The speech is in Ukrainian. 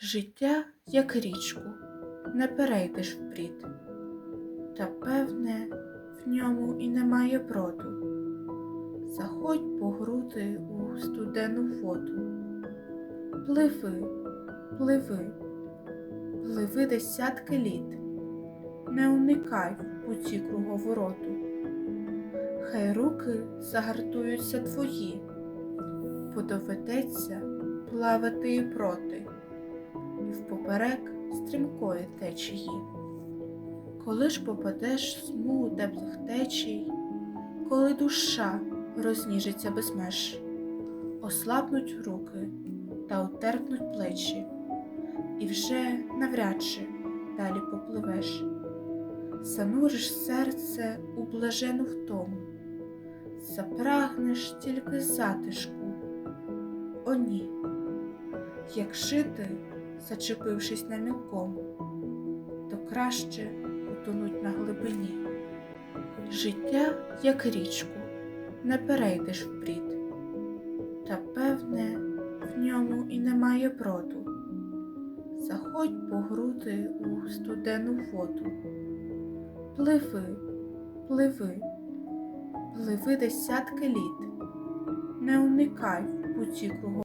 Життя, як річку, не перейдеш вбрід, та певне, в ньому і немає броду. Заходь по груди у студену воду. Пливи, пливи, пливи десятки літ, не уникай в путі круговороту. Хай руки загартуються твої, бо доведеться плавати і проти, впоперек стрімкої течії. Коли ж попадеш в смугу теплих течій, коли душа розніжиться без меж, ослабнуть руки та утерпнуть плечі, і вже навряд чи далі попливеш, зануриш серце у блажену втому, запрагнеш тільки затишку. О ні, як жити, зачепившись на мілкому, то краще утонуть на глибині. Життя, як річку, не перейдеш вбрід, та певне, в ньому і немає броду. Заходь по груди у студену воду. Пливи, пливи, пливи десятки літ, не уникай в путі кругом.